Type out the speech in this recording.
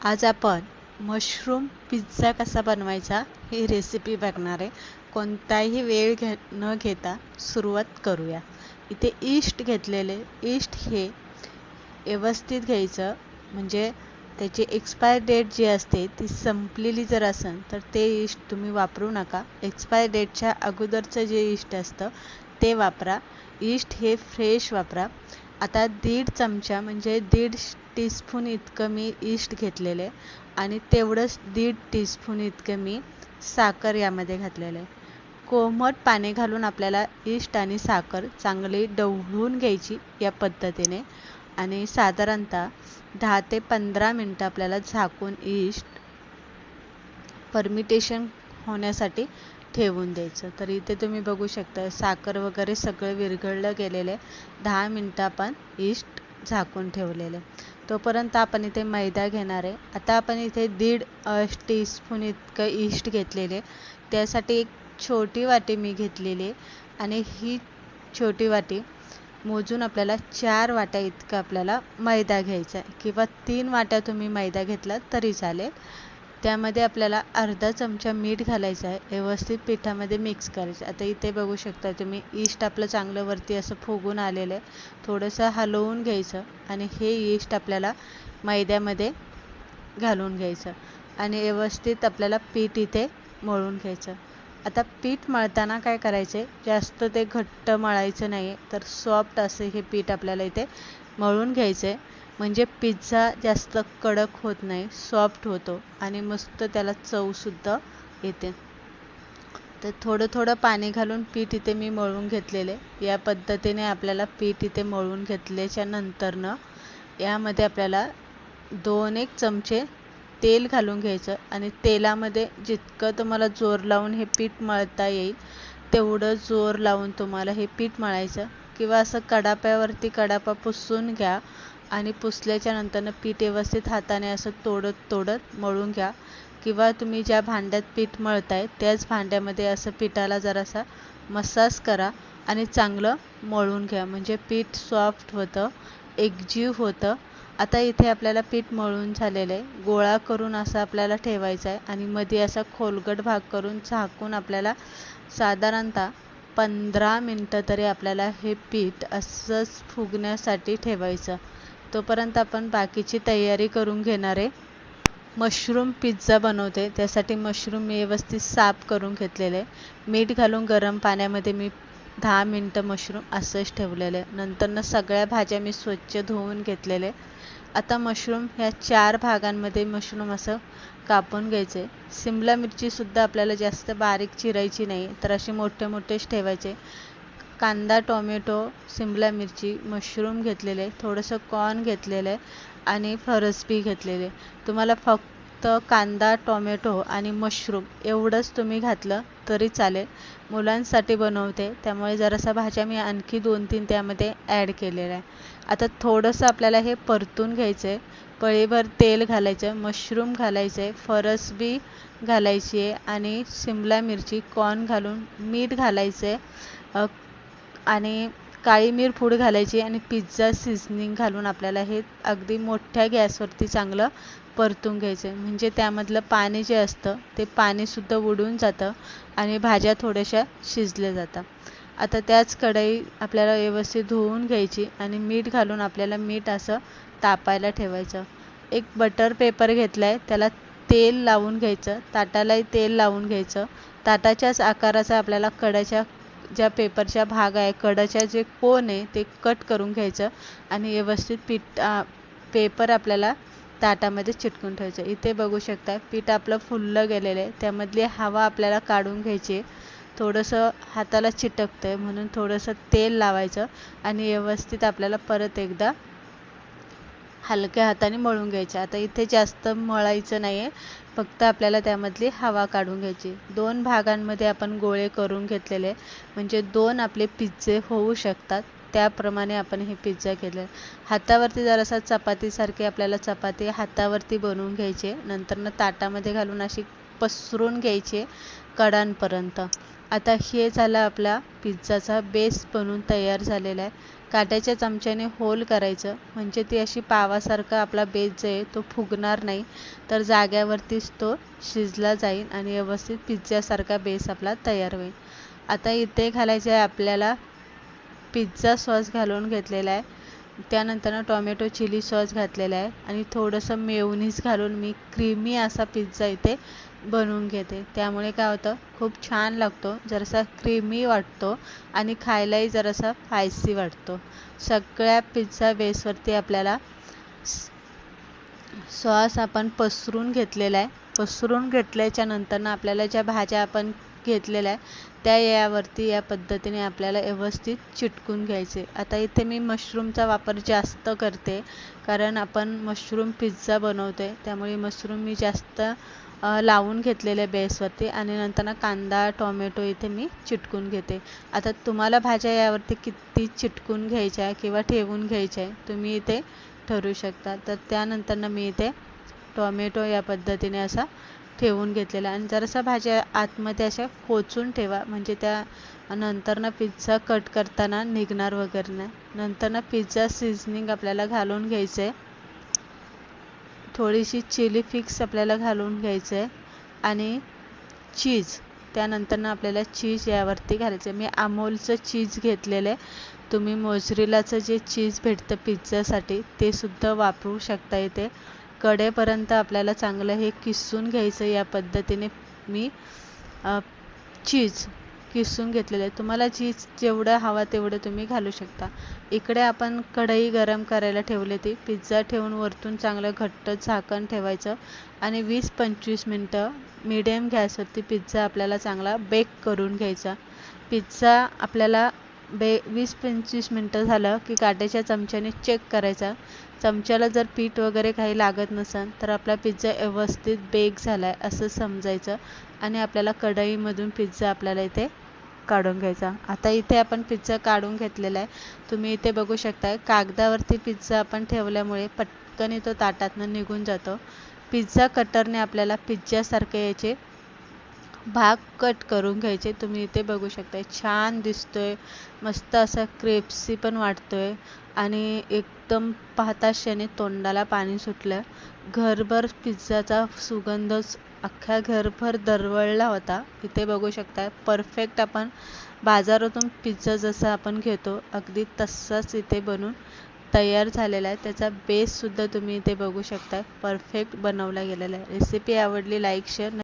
आज आपण mushroom pizza कसा बनवायचा ही रेसिपी बघणार आहे. कोणताही वेळ घे न घेता सुरुवात करूया. इथे ईस्ट घेतलेले ईस्ट हे व्यवस्थित घ्यायचं. म्हणजे त्याची एक्सपायर डेट जी असते ती संपलेली जर असेल तर ते ईस्ट तुम्ही वापरू नका. एक्सपायर डेटच्या अगोदरचं जे ईस्ट असतं ते वापरा. ईस्ट हे फ्रेश वापरा. आता दीड चमचा म्हणजे दीड टीस्पून इतकं मी ईस्ट घेतलेले आणि तेवढंच दीड टीस्पून इतकं मी साखर यामध्ये घातलेलं आहे. कोमट पाणी घालून आपल्याला ईस्ट आणि साखर चांगली डवळून घ्यायची या पद्धतीने आणि साधारणतः दहा ते पंधरा मिनटं आपल्याला झाकून ईस्ट परमिटेशन होण्यासाठी ठेवून द्यायचं. तर इथे तुम्ही बघू शकता साखर वगैरे सगळं विरघळलं गेलेलं आहे. दहा मिनटं आपण ईस्ट झाकून ठेवलेले तोपर्यंत आपण इथे मैदा घेणार आहे. आता आपण इथे दीड टीस्पून इतकं ईस्ट घेतलेले त्यासाठी एक छोटी वाटी मी घेतलेली आहे. आणि ही छोटी वाटी मोजून आपल्याला चार वाट्या इतकं आपल्याला मैदा घ्यायचा आहे. किंवा तीन वाट्या तुम्ही मैदा घेतला तरी चालेल. त्यामध्ये आपल्याला अर्धा चमचा मीठ घालायचं आहे. व्यवस्थित पिठामध्ये मिक्स करायचं आता इथे बघू शकता तुम्ही ईस्ट आपलं चांगलं वरती असं फुगून आलेलं आहे. थोडंसं हलवून घ्यायचं आणि हे ईस्ट आपल्याला मैद्यामध्ये घालून घ्यायचं आणि व्यवस्थित आपल्याला पीठ इथे मळून घ्यायचं. आता पीठ मळताना काय करायचं जास्त ते घट्ट मळायचं नाही तर सॉफ्ट असे हे पीठ आपल्याला इथे मळून घ्यायचं आहे म्हणजे पिझ्झा जास्त कडक होत नाही सॉफ्ट होतो आणि मस्त त्याला चवसुद्धा येते. तर थोडं थोडं पाणी घालून पीठ इथे मी मळून घेतलेले. या पद्धतीने आपल्याला पीठ इथे मळून घेतल्याच्या नंतरनं यामध्ये आपल्याला दोन एक चमचे तेल घालून घ्यायचं आणि तेलामध्ये जितकं तुम्हाला जोर लावून हे पीठ मळता येईल तेवढं जोर लावून तुम्हाला हे पीठ मळायचं. किंवा असं कडाप्यावरती कडापा पुसून घ्या आणि पुसल्याच्या नंतरनं पीठ व्यवस्थित हाताने असं तोडत तोडत मळून घ्या. किंवा तुम्ही ज्या भांड्यात पीठ मळताय त्याच भांड्यामध्ये असं पिठाला जरासा मसाज करा आणि चांगलं मळून घ्या. म्हणजे पीठ सॉफ्ट होतं एकजीव होतं. आता इथे आपल्याला पीठ मळून झालेलं आहे. गोळा करून असं आपल्याला ठेवायचं आहे आणि मध्ये असा खोलगट भाग करून झाकून आपल्याला साधारणतः पंधरा मिनटं तरी आपल्याला हे पीठ असंच फुगण्यासाठी ठेवायचं. तोपर्यंत आपण बाकीची तयारी करून घेणार आहे. मशरूम पिझ्झा बनवते. त्यासाठी मशरूम मी व्यवस्थित साफ करून घेतलेले. मीठ घालून गरम पाण्यामध्ये मी दहा मिनटं मशरूम असंच ठेवलेलं. आहे नंतरनं सगळ्या भाज्या मी स्वच्छ धुवून घेतलेले. आता मशरूम ह्या चार भागांमध्ये मशरूम असं कापून घ्यायचे. सिमला मिरचीसुद्धा आपल्याला जास्त बारीक चिरायची नाही तर असे मोठे मोठेच ठेवायचे. कांदा टोमॅटो सिमला मिरची मशरूम घेतलेले थोडंसं कॉर्न घेतलेलं आहे आणि फरसबी घेतलेले. तुम्हाला फक्त कांदा टोमॅटो आणि मशरूम एवढंच तुम्ही घातलं तरी चालेल. मुलांसाठी बनवते त्यामुळे जरासा भाज्या मी आणखी दोन तीन त्यामध्ये ॲड केलेल्या आहे आता थोडंसं आपल्याला हे परतून घ्यायचं आहे पळीभर तेल घालायचं मशरूम घालायचं आहे फरसबी घालायची आहे आणि शिमला मिरची कॉर्न घालून मीठ घालायचं आहे आणि काळी मिर पूड घालायची आणि पिझ्झा सिझनिंग घालून आपल्याला हे अगदी मोठ्या गॅसवरती चांगलं परतून घ्यायचं म्हणजे त्यामधलं पाणी जे असतं ते पाणीसुद्धा उडून जातं आणि भाज्या थोड्याशा शिजल्या जातात. आता त्याच कढई आपल्याला व्यवस्थित धुवून घ्यायची आणि मीठ घालून आपल्याला मीठ असं तापायला ठेवायचं. एक बटर पेपर घेतला आहे त्याला तेल लावून घ्यायचं ताटालाही तेल लावून घ्यायचं. ताटाच्याच आकाराचा आपल्याला कडाच्या ज्या पेपरच्या भाग आहे कडाच्या जे कोन आहे ते कट करून घ्यायचं आणि व्यवस्थित पीठ पेपर आपल्याला ताटामध्ये चिटकून ठेवायचं. इथे बघू शकता पीठ आपलं फुललं गेलेलं आहे. त्यामधली हवा आपल्याला काढून घ्यायची थोडंसं हाताला चिटकतं आहे म्हणून थोडंसं तेल लावायचं आणि व्यवस्थित आपल्याला परत एकदा हलक्या हाताने मळून घ्यायच्या आता इथे जास्त मळायचं नाही आहे फक्त आपल्याला त्यामधली हवा काढून घ्यायची. दोन भागांमध्ये आपण गोळे करून घेतलेले. म्हणजे दोन आपले पिझ्झे होऊ शकतात. त्याप्रमाणे आपण हे पिझ्झा केले. हातावरती जरासा चपातीसारखी आपल्याला चपाती हातावरती बनवून घ्यायची. नंतरनं ताटामध्ये घालून अशी पसरून घ्यायचे कडांपर्यंत. आता हे झालं आपला पिझ्झाचा बेस बनून तयार झालेला आहे. काट्याच्या चमच्याने होल करायचं. म्हणजे ती अशी पावासारखा आपला बेस जो आहे तो फुगणार नाही. तर जाग्यावरतीच तो शिजला जाईल आणि व्यवस्थित पिझ्झासारखा बेस आपला तयार होईल. आता इथे घालायचं आहे आपल्याला पिझ्झा सॉस घालून घेतलेला आहे. त्यानंतर टोमॅटो चिली सॉस घातलेला आहे. आणि थोडंसं मेवनीज घालून मी क्रीमी असा पिझ्झा इथे बनवून घेते. त्यामुळे काय होतं खूप छान लागतो जरासा क्रीमी वाटतो आणि खायलाही जरासा फायसी वाटतो. सगळ्या पिझ्झा बेसवरती आपल्याला सॉस आपण पसरून घेतलेला आहे. पसरून घेतल्याच्या नंतरनं आपल्याला ज्या भाज्या आपण घेतलेल्या आहे त्या यावरती या पद्धतीने आपल्याला व्यवस्थित चिटकून घ्यायचे. आता इथे मी मशरूमचा वापर जास्त करते कारण आपण मशरूम पिझ्झा बनवतो आहे त्यामुळे मशरूम मी जास्त लावून घेतलेले बेसवरती आणि नंतर कांदा टोमॅटो इथे मी चिटकून घेते. आता तुम्हाला भाज्या यावरती किती चिटकून घ्यायच्या किंवा ठेवून घ्यायच्या आहे तुम्ही इथे ठरवू शकता. तर त्यानंतरनं मी इथे टोमॅटो या पद्धतीने असा ठेवून घेतलेला आणि जरासा भाज्या आतमध्ये अशा कोचून ठेवा म्हणजे त्या नंतरनं पिझ्झा कट करताना निघणार वगैरे नाही. नंतरनं पिझ्झा सिझनिंग आपल्याला घालून घ्यायचं आहे थोडीशी चिली फिक्स आपल्याला घालून घ्यायचं आहे आणि चीज. त्यानंतरनं आपल्याला चीज यावरती घालायचं आहे मी अमोलचं चीज घेतलेलं आहे. तुम्ही मोजरीलाचं जे चीज भेटतं पिझ्झासाठी ते सुद्धा वापरू शकता इथे. कडेपर्यंत आपल्याला चांगलं हे किसून घ्यायचं या पद्धतीने मी चीज. किसून घेतलेले आहे तुम्हाला चीज जेवढं हवा तेवढं तुम्ही घालू शकता. इकडे आपण कढई गरम करायला ठेवली ती पिझ्झा ठेवून वरतून चांगलं घट्ट झाकण ठेवायचं आणि वीस पंचवीस मिनटं मिडियम गॅसवरती पिझ्झा आपल्याला चांगला बेक करून घ्यायचा. पिझ्झा आपल्याला बे वीस पंचवीस मिनटं झालं की काट्याच्या चमच्याने चेक करायचा. चमच्याला जर पीठ वगैरे काही लागत नसेल तर आपला पिझ्झा व्यवस्थित बेक झाला आहे असं समजायचं आणि आपल्याला कढईमधून पिझ्झा आपल्याला इथे काढून घ्यायचा. आता इथे आपण पिझ्झा काढून घेतलेला आहे. तुम्ही इथे बघू शकताय कागदावरती पिझ्झा आपण ठेवल्यामुळे पटकन तो ताटातनं निघून जातो. पिझ्झा कटरने आपल्याला पिझ्झासारखे याचे भाग कट करून घ्यायचे. तुम्ही इथे बघू शकताय. छान दिसतोय. मस्त असा क्रेप्सी पण वाटतोय. आणि एकदम पाहता क्षणी तोंडाला पाणी सुटलं. घरभर पिझ्झाचा सुगंधच अख्ख्या घरभर दरवळला होता. इथे बघू शकता परफेक्ट आपण बाजारातून पिझ्झा जसा आपण घेतो अगदी तसाच इथे बनून तयार झालेला आहे. त्याचा बेससुद्धा तुम्ही इथे बघू शकता परफेक्ट बनवला गेलेला आहे. रेसिपी आवडली लाईक शेअर